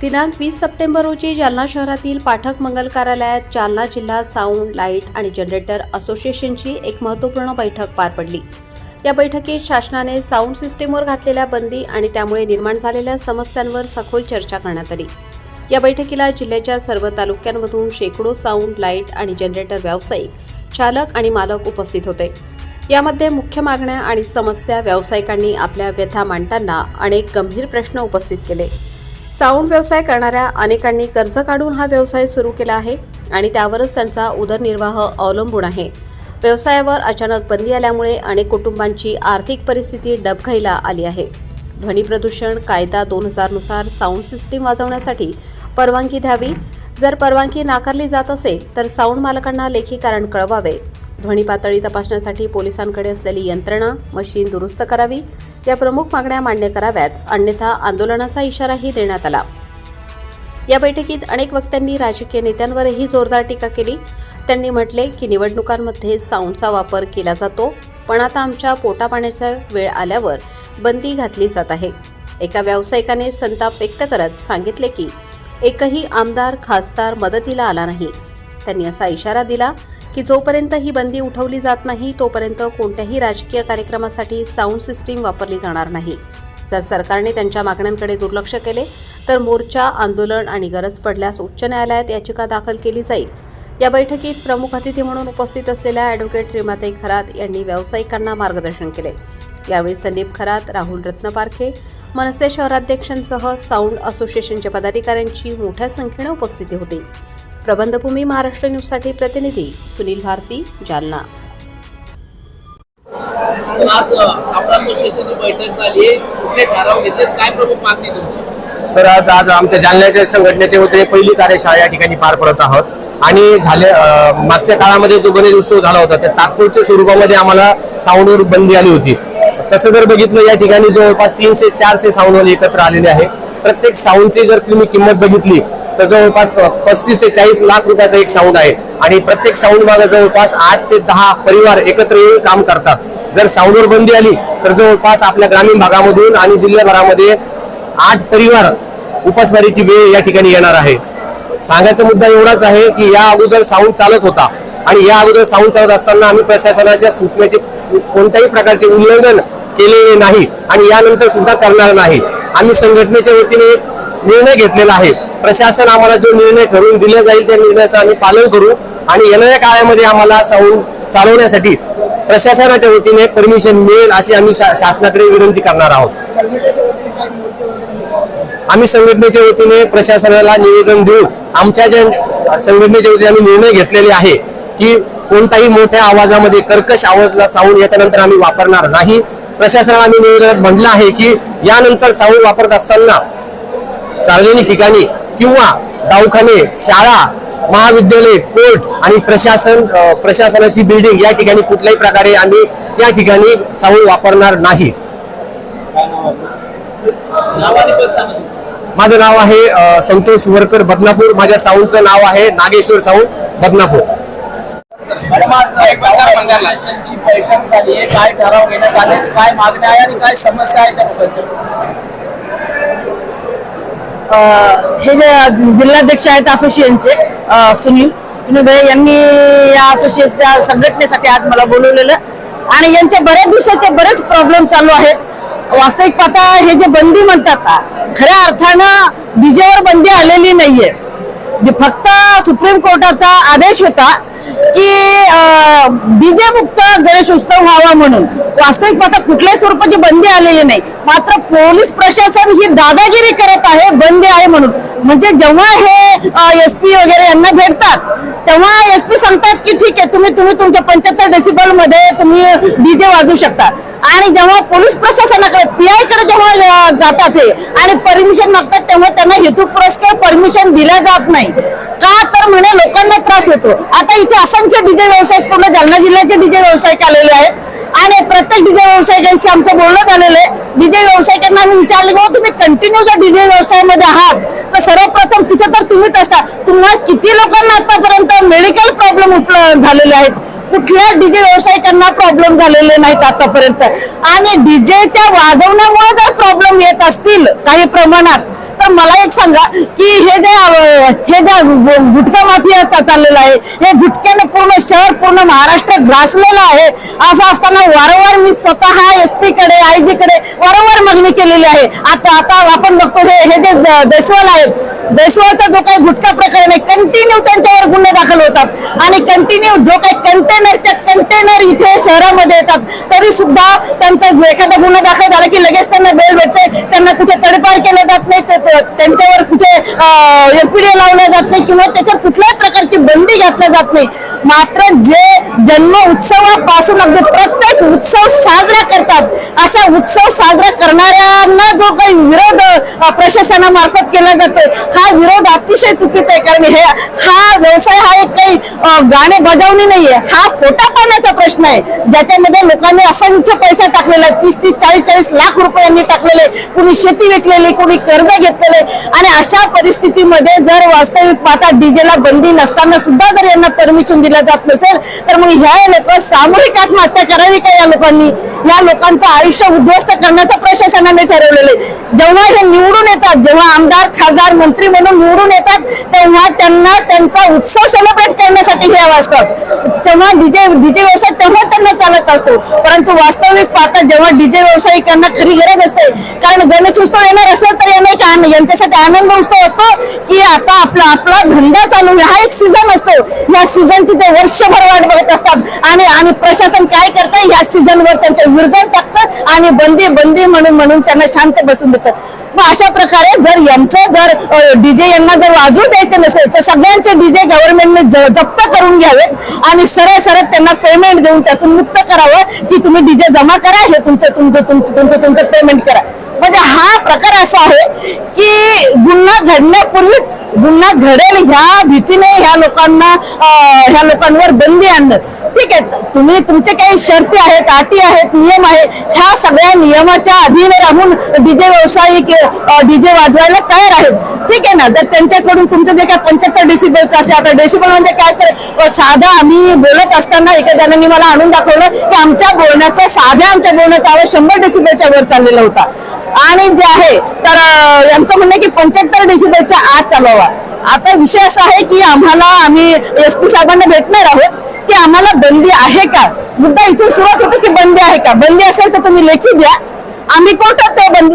दिनांक वीस सप्टेंबर रोजी जालना शहरातील पाठक मंगल कार्यालयात जालना जिल्हा साऊंड लाइट आणि जनरेटर असोसिएशनची एक महत्त्वपूर्ण बैठक पार पडली. या बैठकीत शासनाने साऊंड सिस्टीमवर घातलेल्या बंदी आणि त्यामुळे निर्माण झालेल्या समस्यांवर सखोल चर्चा करण्यात आली. या बैठकीला जिल्ह्याच्या सर्व तालुक्यांमधून शेकडो साऊंड लाइट आणि जनरेटर व्यावसायिक चालक आणि मालक उपस्थित होते. यामध्ये मुख्य मागण्या आणि समस्या व्यावसायिकांनी आपल्या व्यथा मांडताना अनेक गंभीर प्रश्न उपस्थित केले. साऊंड व्यवसाय करणाऱ्या अनेकांनी कर्ज काढून हा व्यवसाय सुरू केला आहे आणि त्यावरच त्यांचा उदरनिर्वाह अवलंबून आहे. व्यवसायावर अचानक बंदी आल्यामुळे अनेक कुटुंबांची आर्थिक परिस्थिती डबघाईला आली आहे. ध्वनी प्रदूषण कायदा दोन हजारनुसार साऊंड सिस्टीम वाजवण्यासाठी परवानगी द्यावी. जर परवानगी नाकारली जात असेल तर साऊंड मालकांना लेखी कारण कळवावे. ध्वनी पातळी तपासण्यासाठी पोलिसांकडे असलेली यंत्रणा मशीन दुरुस्त करावी. या प्रमुख मागण्या मान्य कराव्यात. अन्यथा आंदोलनाचा इशाराही देण्यात आला. या बैठकीत अनेक वक्त्यांनी राजकीय नेत्यांवरही जोरदार टीका केली. त्यांनी म्हटले की निवडणुकांमध्ये साऊंडचा वापर केला जातो पण आता आमच्या पोटापाण्याचा वेळ आल्यावर बंदी घातली जात आहे. एका व्यावसायिकाने संताप व्यक्त करत सांगितले की एकही आमदार खासदार मदतीला आला नाही. त्यांनी असा इशारा दिला की जोपर्यंत ही बंदी उठवली जात नाही तोपर्यंत कोणत्याही राजकीय कार्यक्रमासाठी साऊंड सिस्टीम वापरली जाणार नाही. जर सरकारने त्यांच्या मागण्यांकडे दुर्लक्ष केले तर मोर्चा आंदोलन आणि गरज पडल्यास उच्च न्यायालयात याचिका दाखल केली जाईल. या बैठकीत प्रमुख अतिथी म्हणून उपस्थित असलेल्या ॲडव्होकेट रिमाताई खरात यांनी व्यावसायिकांना मार्गदर्शन केले. यावेळी संदीप खरात राहुल रत्नपारखे मनसे शहराध्यक्षांसह साऊंड असोसिएशनच्या पदाधिकाऱ्यांची मोठ्या संख्येने उपस्थिती होती. प्रबंधभूमी महाराष्ट्र न्यूजसाठी प्रतिनिधी सुनील भारती जालना. सर आज सावळा असोसिएशनची बैठक झाली आहे. कुठले ठराव घेतलेत? काय प्रमुख मागणी तुमची? सर आज आज आमच्या जालन्याच्या संघटनेच्या वतीने पहिली कार्यशाळा या ठिकाणी पार पडत आहोत. आणि झाले मागच्या काळामध्ये जो गणेश उत्सव झाला होता त्या तात्पुरत्या स्वरूपामध्ये आम्हाला साऊंडवर बंदी आली होती. तसं जर बघितलं या ठिकाणी जवळपास तीनशे चारशे साऊंडवाले एकत्र आलेले आहे. प्रत्येक साऊंडची जर तुम्ही किंमत बघितली तर जवळपास पस्तीस ते चाळीस लाख रुपयाचा एक साऊंड आहे. आणि प्रत्येक साऊंड मागे जवळपास आठ ते दहा परिवार एकत्र येऊन काम करतात. जर साऊंडवर बंदी आली तर जवळपास आपल्या ग्रामीण भागामधून आणि जिल्ह्याभरामध्ये आठ परिवार उपासमारीची वेळ या ठिकाणी येणार आहे. सांगायचा मुद्दा एवढाच आहे की या अगोदर साऊंड चालत होता. आणि या अगोदर साऊंड चालत असताना आम्ही प्रशासनाच्या सूचनेचे कोणत्याही प्रकारचे उल्लंघन केलेले नाही आणि यानंतर सुद्धा करणार नाही. आम्ही संघटनेच्या वतीने निर्णय घेतलेला आहे. प्रशासन आम्हाला जो निर्णय ठरवून दिला जाईल त्या निर्णयाचं आम्ही पालन करू आणि येणाऱ्या काळामध्ये आम्हाला साऊंड चालवण्यासाठी प्रशासनाच्या वतीने परमिशन मिळेल अशी आम्ही शा- शासनाकडे विनंती करणार आहोत. आम्ही संघटनेच्या वतीने प्रशासनाला निवेदन देऊ आमच्या ज्या संघटनेच्या वतीने आम्ही निर्णय घेतलेले आहे की कोणताही मोठ्या आवाजामध्ये कर्कश आवाजला साऊंड याच्यानंतर आम्ही वापरणार नाही. प्रशासनाला आम्ही निवेदनात म्हटलं आहे की यानंतर साऊंड वापरत असताना सार्वजनिक ठिकाणी किंवा दवाखाने शाळा महाविद्यालय कोर्ट आणि प्रशासन प्रशासनाची बिल्डिंग या ठिकाणी कुठल्याही प्रकारे आम्ही त्या ठिकाणी साऊंड वापरणार नाही. माझं नाव आहे संतोष वरकर बदनापूर. माझ्या साऊंडचं नाव आहे नागेश्वर साऊंड बदनापूर. बैठक झाली आहे. काय ठराव घेण्यात आले? काय मागण्या आहे आणि काय समस्या आहे त्या लोकांच्या हे जे जिल्हाध्यक्ष आहेत असोसिएशनचे सुनील सुनील भाई यांनी या असोसिएशनच्या संघटनेसाठी आज मला बोलवलेलं. आणि यांचे बऱ्याच दिवसाचे बरेच प्रॉब्लेम चालू आहेत. वास्तविक पाहता हे जे बंदी म्हणतात खऱ्या अर्थानं डीजेवर बंदी आलेली नाहीये. जे फक्त सुप्रीम कोर्टाचा आदेश होता की बीजेमुक्त गणेश उत्सव व्हावा म्हणून. वास्तविक पाहता कुठल्याही स्वरूपाची बंदी आलेली नाही. मात्र पोलीस प्रशासन ही दादागिरी करत आहे बंदी आहे म्हणून. म्हणजे जेव्हा हे एस पी वगैरे यांना भेटतात तेव्हा एस पी सांगतात की ठीक आहे तुम्ही तुम्ही तुमच्या पंच्याहत्तर डेसिबलमध्ये तुम्ही डीजे वाजवू शकता. आणि जेव्हा पोलीस प्रशासनाकडे पीआयकडे जेव्हा जातात हे आणि परमिशन मागतात तेव्हा त्यांना हेतुपुरस्कार परमिशन दिल्या जात नाही. का तर म्हणे लोकांना त्रास होतो. आता इथे असंख्य डीजे व्यावसायिक पूर्ण जालना जिल्ह्याचे डीजे व्यावसायिक आलेले आहेत. आणि प्रत्येक डीजे व्यावसायिकांशी आमचं बोलणं झालेलं आहे. डीजे व्यावसायिकांना आम्ही विचारले की तुम्ही कंटिन्यू जर डीजे व्यवसायामध्ये आहात तर सर्वप्रथम तिथे तर तुम्हीच असता. तुम्हाला किती लोकांना आतापर्यंत मेडिकल प्रॉब्लेम उपलब्ध झालेले आहेत. कुठल्या डीजे व्यावसायिकांना प्रॉब्लेम झालेले नाहीत आतापर्यंत. आणि डीजेच्या वाजवण्यामुळे जर प्रॉब्लेम येत असतील काही प्रमाणात तर मला एक सांगा की हे जे हे जे गुटखा माफिया चाललेला आहे हे गुटख्याने पूर्ण शहर पूर्ण महाराष्ट्र ग्रासलेलं आहे. असं असताना वारंवार मी स्वतः एस पी कडे आय जी कडे वारंवार मागणी केलेली आहे. आता आता आपण बघतो हे हे जे जयस्वाल आहेत जयस्वालचा जो काही गुटखा प्रकरण आहे कंटिन्यू त्यांच्यावर गुन्हे दाखल होतात. आणि कंटिन्यू जो काही कंटेनरच्या कंटेनर इथे शहरामध्ये येतात. तरी सुद्धा त्यांचा एखादा गुन्हा दाखल झाला की लगेच त्यांना बेल भेटते. त्यांना कुठे तडपार केल्या जात नाही त्यांच्यावर कुठे एपीडी लावल्या जात नाही किंवा त्याच्यात कुठल्याही प्रकारची बंदी घातल्या जात नाही. मात्र जे जन्म उत्सवापासून अगदी प्रत्येक उत्सव साजरा करतात अशा उत्सव साजरा करणाऱ्यांना जो काही विरोध प्रशासनामार्फत केला जातोय हा विरोध अतिशय चुकीचं आहे कारण हे हा व्यवसाय हा एक काही गाणे बजावणी नाहीये. हा पोटा पाण्याचा प्रश्न आहे. ज्याच्यामध्ये लोकांनी असंख्य पैसा टाकलेला तीस तीस चाळीस चाळीस लाख रुपयांनी टाकलेले कुणी शेती विकलेली कुणी कर्ज घेतलेले आणि अशा परिस्थितीमध्ये जर वास्तविक पाहता डीजेला बंदी नसताना सुद्धा जर यांना परमिशन दिलं जात नसेल तर मग ह्या लोक सामूहिक आत्महत्या करावी का या लोकांनी? या लोकांचं आयुष्य उद्ध्वस्त करण्याचं प्रशासनाने ठरवलेलं आहे. जेव्हा हे निवडून येतात जेव्हा आमदार खासदार मंत्री म्हणून निवडून येतात तेव्हा त्यांना त्यांचा उत्सव सेलिब्रेट करण्यासाठी हे असतात तेव्हा डीजे डीजे व्यवसाय तेव्हा त्यांना चालत असतो. परंतु वास्तविक पाहता जेव्हा डीजे व्यावसायिकांना खरी गरज असते कारण गणेश उत्सव येणार असेल तर येणार का? यांच्यासाठी आनंद उत्सव असतो की आता आपला आपला धंदा चालू हा एक सीझन असतो. या सीझनची ते वर्षभर वाट बघत असतात. आणि आणि प्रशासन काय करतं या सीझनवर त्यांच्या विरोधन टाकतं आणि बंदी बंदी म्हणून म्हणून त्यांना शांत बसून देतं मग अशा प्रकारे जर यांचं जर डीजे यांना जर वाजू द्यायचे नसेल तर सगळ्यांचे डीजे गव्हर्नमेंटने जप्त करून घ्यावेत आणि सरळ सरळ त्यांना पेमेंट देऊन त्यातून मुक्त करावं की तुम्ही डीजे जमा करा हे तुमचं तुमचं तुमचं तुमचं तुमचं पेमेंट करा. म्हणजे हा प्रकार असा आहे की गुन्हा घडण्यापूर्वीच गुन्हा घडेल ह्या भीतीने ह्या लोकांना ह्या लोकांवर बंदी आणणं. ठीक आहे. तुम्ही तुमचे काही शर्ती आहेत अटी आहेत नियम आहेत ह्या सगळ्या नियमाच्या अधीन राहून डीजे व्यावसायिक डीजे वाजवायला तयार आहेत. ठीक आहे ना? जर त्यांच्याकडून तुमचं जे काय पंच्याहत्तर डेसिबलचं असेल आता डेसिबल म्हणजे काय तर साधा आम्ही बोलत असताना एका जणांनी मला आणून दाखवलं की आमच्या बोलण्याचा साध्या आमच्या बोलण्याचा आवाज शंभर डेसिबलच्या वर चाललेला होता. आणि जे आहे तर यांचं म्हणणं की पंच्याहत्तर डेसिबलच्या आत चालवावा. आता विषय असा आहे की आम्हाला आम्ही एस पी साहेबांना भेटणार आहोत. की आम्हाला बंदी आहे का? मुद्दा इथून सुरुवात होतो की बंदी आहे का? बंदी असेल तर तुम्ही लेखी द्या. आम्ही कोर्टात ते बंदी